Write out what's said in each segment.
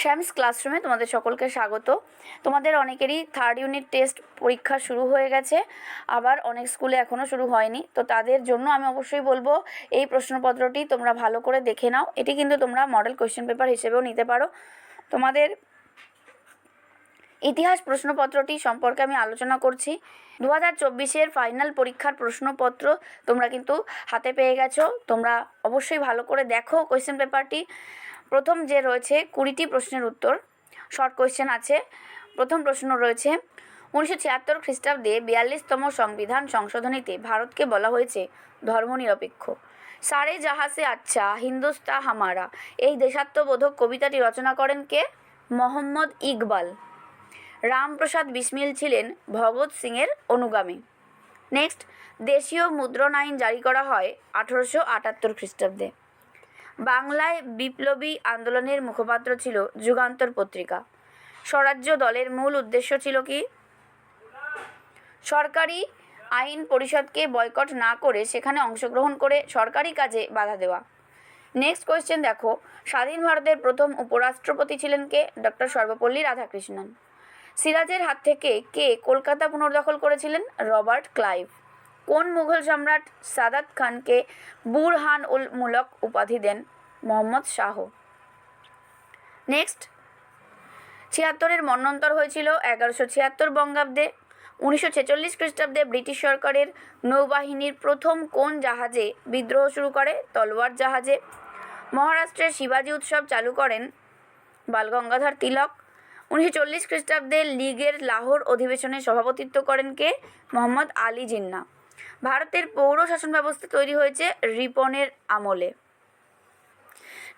শ্যামস ক্লাসরুমে তোমাদের সকলকে স্বাগত। তোমাদের অনেকেরই থার্ড ইউনিট টেস্ট পরীক্ষা শুরু হয়ে গেছে, আবার অনেক স্কুলে এখনও শুরু হয়নি। তো তাদের জন্য আমি অবশ্যই বলব, এই প্রশ্নপত্রটি তোমরা ভালো করে দেখে নাও। এটি কিন্তু তোমরা মডেল কোয়েশ্চেন পেপার হিসেবেও নিতে পারো। তোমাদের ইতিহাস প্রশ্নপত্রটি সম্পর্কে আমি আলোচনা করছি। দু হাজার চব্বিশের ফাইনাল পরীক্ষার প্রশ্নপত্র তোমরা কিন্তু হাতে পেয়ে গেছো। তোমরা অবশ্যই ভালো করে দেখো কোয়েশ্চেন পেপারটি প্রথম যে রয়েছে কুড়িটি প্রশ্নের উত্তর শর্ট কোয়েশ্চেন আছে। প্রথম প্রশ্ন রয়েছে, উনিশশো ছিয়াত্তর খ্রিস্টাব্দে বিয়াল্লিশতম সংবিধান সংশোধনীতে ভারতকে বলা হয়েছে ধর্মনিরপেক্ষ। সারে জাহাসে আচ্ছা হিন্দুস্তা হামারা। এই দেশাত্মবোধক কবিতাটি রচনা করেন কে? মোহাম্মদ ইকবাল। রামপ্রসাদ বিসমিল ছিলেন ভগৎ সিংয়ের অনুগামী। নেক্সট, দেশীয় মুদ্রণ আইন জারি করা হয় আঠেরোশো আটাত্তর খ্রিস্টাব্দে। বাংলায় বিপ্লবী আন্দোলনের মুখপাত্র ছিল যুগান্তর পত্রিকা। স্বরাজ্য দলের মূল উদ্দেশ্য ছিল কি? সরকারি আইন পরিষদকে বয়কট না করে সেখানে অংশগ্রহণ করে সরকারি কাজে বাধা দেওয়া। নেক্সট কোয়েশ্চেন দেখো। স্বাধীন ভারতের প্রথম উপরাষ্ট্রপতি ছিলেন কে? ডক্টর সর্বপল্লী রাধাকৃষ্ণন। সিরাজের হাত থেকে কে কলকাতা পুনর্দখল করেছিলেন? Robert Clive. কোন মুঘল সম্রাট সাদাত খানকে বুরহান উল মুলক উপাধি দেন? মোহাম্মদ শাহ। নেক্সট। ছিয়াত্তরের মন্বন্তর হয়েছিল এগারোশো ছিয়াত্তর বঙ্গাব্দে। উনিশশো ছেচল্লিশ খ্রিস্টাব্দে ব্রিটিশ সরকারের নৌবাহিনীর প্রথম কোন জাহাজে বিদ্রোহ শুরু করে? তলোয়ার জাহাজে। মহারাষ্ট্রের শিবাজি উৎসব চালু করেন বালগঙ্গাধর তিলক। উনিশশো চল্লিশ খ্রিস্টাব্দে লীগের লাহোর অধিবেশনে সভাপতিত্ব করেন কে? মোহাম্মদ আলী জিন্না। ভারতের পৌর শাসন ব্যবস্থা তৈরি হয়েছে রিপনের আমলে।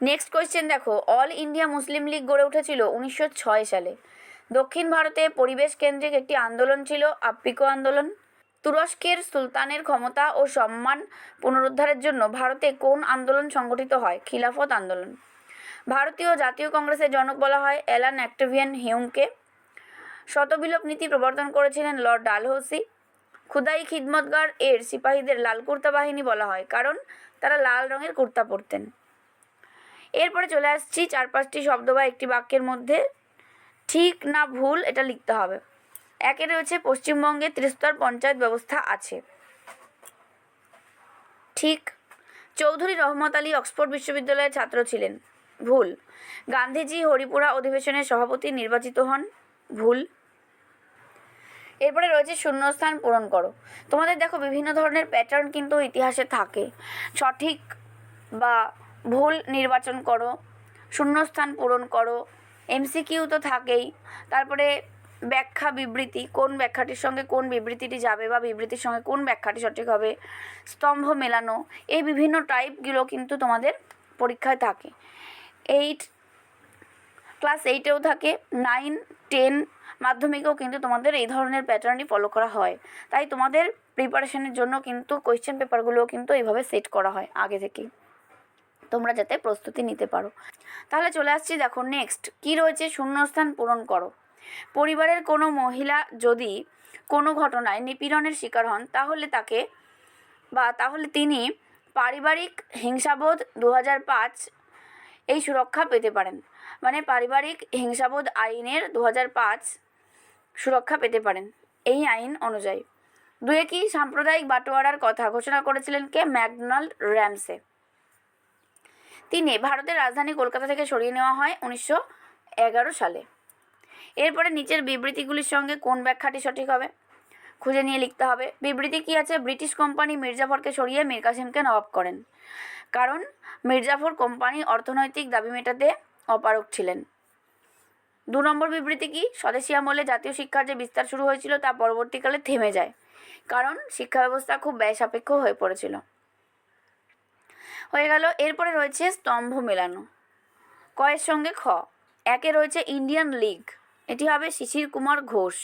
নেক্সট কোয়েশ্চেন দেখো অল ইন্ডিয়া মুসলিম লীগ গড়ে উঠেছিল উনিশশো ছয় সালে। দক্ষিণ ভারতে পরিবেশ কেন্দ্রিক একটি আন্দোলন ছিল, আপ্পিকো আন্দোলন। তুরস্কের সুলতানের ক্ষমতা ও সম্মান পুনরুদ্ধারের জন্য ভারতে কোন আন্দোলন সংগঠিত হয়? খিলাফত আন্দোলন। ভারতীয় জাতীয় কংগ্রেসের জনক বলা হয় অ্যালান অ্যাক্টিভিয়ান হিউমকে। শতবিলোপ নীতি প্রবর্তন করেছিলেন লর্ড ডালহৌসি। খুদাই খিদমতগার এর সিপাহীদের লাল কুর্তা বাহিনী বলা হয়, কারণ তারা লাল রঙের কুর্তা পরতেন। এরপরে চলে আসছি, চার পাঁচটি শব্দ বা একটি বাক্যের মধ্যে। ঠিক না ভুল, এটা লিখতে হবে। একে রয়েছে পশ্চিমবঙ্গে ত্রিস্তর পঞ্চায়েত ব্যবস্থা আছে। ঠিক, চৌধুরী রহমত আলী অক্সফোর্ড বিশ্ববিদ্যালয়ের ছাত্র ছিলেন। ভুল, গান্ধীজি হরিপুরা অধিবেশনের সভাপতি নির্বাচিত হন। ভুল এরপরে রয়েছে শূন্যস্থান পূরণ করো। তোমাদের দেখো বিভিন্ন ধরনের প্যাটার্ন কিন্তু ইতিহাসে থাকে। সঠিক বা ভুল নির্বাচন করো, শূন্যস্থান পূরণ করো এমসিকিউ তো থাকেই। তারপরে ব্যাখ্যা বিবৃতি, কোন ব্যাখ্যাটির সঙ্গে কোন বিবৃতিটি যাবে বা বিবৃতির সঙ্গে কোন ব্যাখ্যাটি সঠিক হবে, স্তম্ভ মেলানো, এই বিভিন্ন টাইপগুলো কিন্তু তোমাদের পরীক্ষায় থাকে। এইট ক্লাস এইটেও থাকে নাইন টেন মাধ্যমিকেও কিন্তু তোমাদের এই ধরনের প্যাটার্নই ফলো করা হয়। তাই তোমাদের প্রিপারেশনের জন্য কিন্তু কোয়েশ্চেন পেপারগুলোও কিন্তু এইভাবে সেট করা হয় আগে থেকেই। তোমরা যাতে প্রস্তুতি নিতে পারো। তাহলে চলে আসছি দেখো নেক্সট কী রয়েছে শূন্যস্থান পূরণ করো? পরিবারের কোনো মহিলা যদি কোনো ঘটনায় নিপীড়নের শিকার হন, তাহলে তাকে বা তাহলে তিনি পারিবারিক হিংসাবোধ দু পাঁচ এই সুরক্ষা পেতে পারেন। মানে পারিবারিক হিংসাবোধ আইনের দু পাঁচ সুরক্ষা পেতে পারেন। এই আইন অনুযায়ী। দুয়ে কি সাম্প্রদায়িক বাটোয়ারার কথা ঘোষণা করেছিলেন কে? McDonald Ramsay. তিনি, ভারতের রাজধানী কলকাতা থেকে সরিয়ে নেওয়া হয় উনিশশো এগারো সালে। এরপরে নিচের বিবৃতিগুলির সঙ্গে কোন ব্যাখ্যাটি সঠিক হবে? খুঁজে নিয়ে লিখতে হবে। বিবৃতি কি আছে? ব্রিটিশ কোম্পানি মির্জাফরকে সরিয়ে মীর কাসিমকে নবাব করেন। কারণ মির্জাফর কোম্পানি অর্থনৈতিক দাবি মেটাতে অপারক ছিলেন। দু নম্বর বিবৃতি কি? স্বদেশী আমলে জাতীয় শিক্ষার যে বিস্তার শুরু হয়েছিল তা পরবর্তীকালে থেমে যায়, কারণ শিক্ষা ব্যবস্থা খুব ব্যয় সাপেক্ষ হয়ে পড়েছিল। হয়ে গেল, এরপরে রয়েছে স্তম্ভ মেলানো। কয়ের সঙ্গে খ। একে রয়েছে ইন্ডিয়ান লিগ। এটি হবে শিশির কুমার ঘোষ।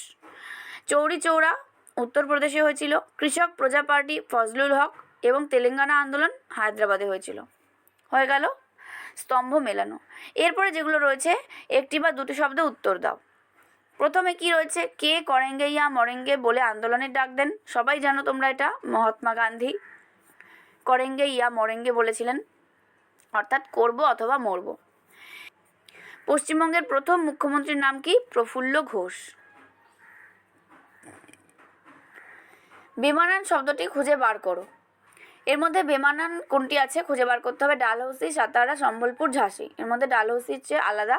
চৌরি চৌরা উত্তরপ্রদেশে হয়েছিল। কৃষক প্রজা পার্টি ফজলুল হক এবং তেলেঙ্গানা আন্দোলন হায়দ্রাবাদে হয়েছিল। হয়ে গেল স্তম্ভ মেলানো। এরপরে যেগুলো রয়েছে, একটি বা দুটি শব্দে উত্তর দাও। প্রথমে কি রয়েছে? কে করেঙ্গে ইয়া মরেঙ্গে বলে আন্দোলনের ডাক দেন? সবাই জানো তোমরা এটা? মহাত্মা গান্ধী। করেঙ্গে ইয়া মরেঙ্গে বলেছিলেন, অর্থাৎ করব অথবা মরব। পশ্চিমবঙ্গের প্রথম মুখ্যমন্ত্রীর নাম কি? প্রফুল্ল ঘোষ। বেমানান শব্দটি খুঁজে বার করো। এর মধ্যে বেমানান কোনটি আছে খুঁজে বার করতে হবে? ডালহৌসি, সাতারা, সম্বলপুর, ঝাঁসি। এর মধ্যে ডালহৌসির চেয়ে আলাদা।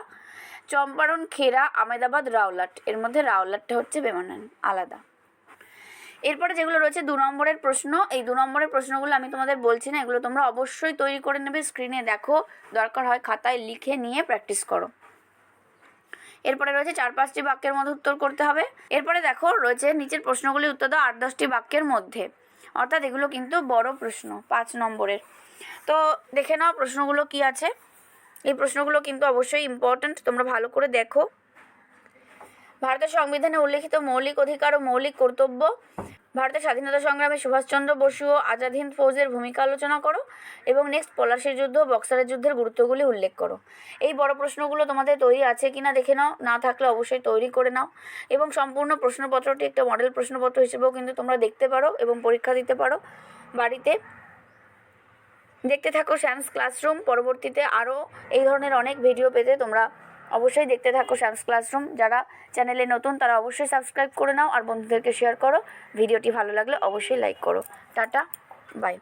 চম্পারণ খেরা আমেদাবাদ, রাওলাট। এর মধ্যে রাওলাটটা হচ্ছে বেমানান, আলাদা। এরপরে যেগুলো রয়েছে দু নম্বরের প্রশ্ন, এই দু নম্বরের প্রশ্নগুলো আমি তোমাদের বলছি না, এগুলো তোমরা অবশ্যই তৈরি করে নেবে স্ক্রিনে দেখো, দরকার হয় খাতায় লিখে নিয়ে প্র্যাকটিস করো। এরপরে রয়েছে চার পাঁচটি বাক্যের মধ্যে উত্তর করতে হবে। এরপরে দেখো, রয়েছে নিচের প্রশ্নগুলি উত্তর দাও আট দশটি বাক্যের মধ্যে। অর্থাৎ এগুলো কিন্তু বড় প্রশ্ন, পাঁচ নম্বরের। তো দেখে নাও প্রশ্নগুলো কি আছে। এই প্রশ্নগুলো কিন্তু অবশ্যই ইম্পর্ট্যান্ট তোমরা ভালো করে দেখো। ভারতের সংবিধানে উল্লেখিত মৌলিক অধিকার ও মৌলিক কর্তব্য। ভারতের স্বাধীনতা সংগ্রামে সুভাষচন্দ্র বসু ও আজাদ হিন্দ ফৌজের ভূমিকা আলোচনা করো এবং নেক্সট পলাশির যুদ্ধ বক্সারের যুদ্ধের গুরুত্বগুলি উল্লেখ করো। এই বড় প্রশ্নগুলো তোমাদের তৈরি আছে কিনা দেখে নাও, না থাকলে অবশ্যই তৈরি করে নাও এবং সম্পূর্ণ প্রশ্নপত্রটি একটা মডেল প্রশ্নপত্র হিসেবেও কিন্তু তোমরা দেখতে পারো এবং পরীক্ষা দিতে পারো। বাড়িতে দেখতে থাকো শ্যামস ক্লাসরুম পরবর্তীতে আরও এই ধরনের অনেক ভিডিও পেতে তোমরা অবশ্যই দেখতে থাকো শ্যামস ক্লাসরুম যারা চ্যানেলে নতুন, তারা অবশ্যই সাবস্ক্রাইব করে নাও। আর বন্ধুদেরকে শেয়ার করো। ভিডিওটি ভালো লাগলে অবশ্যই লাইক করো। Tata bye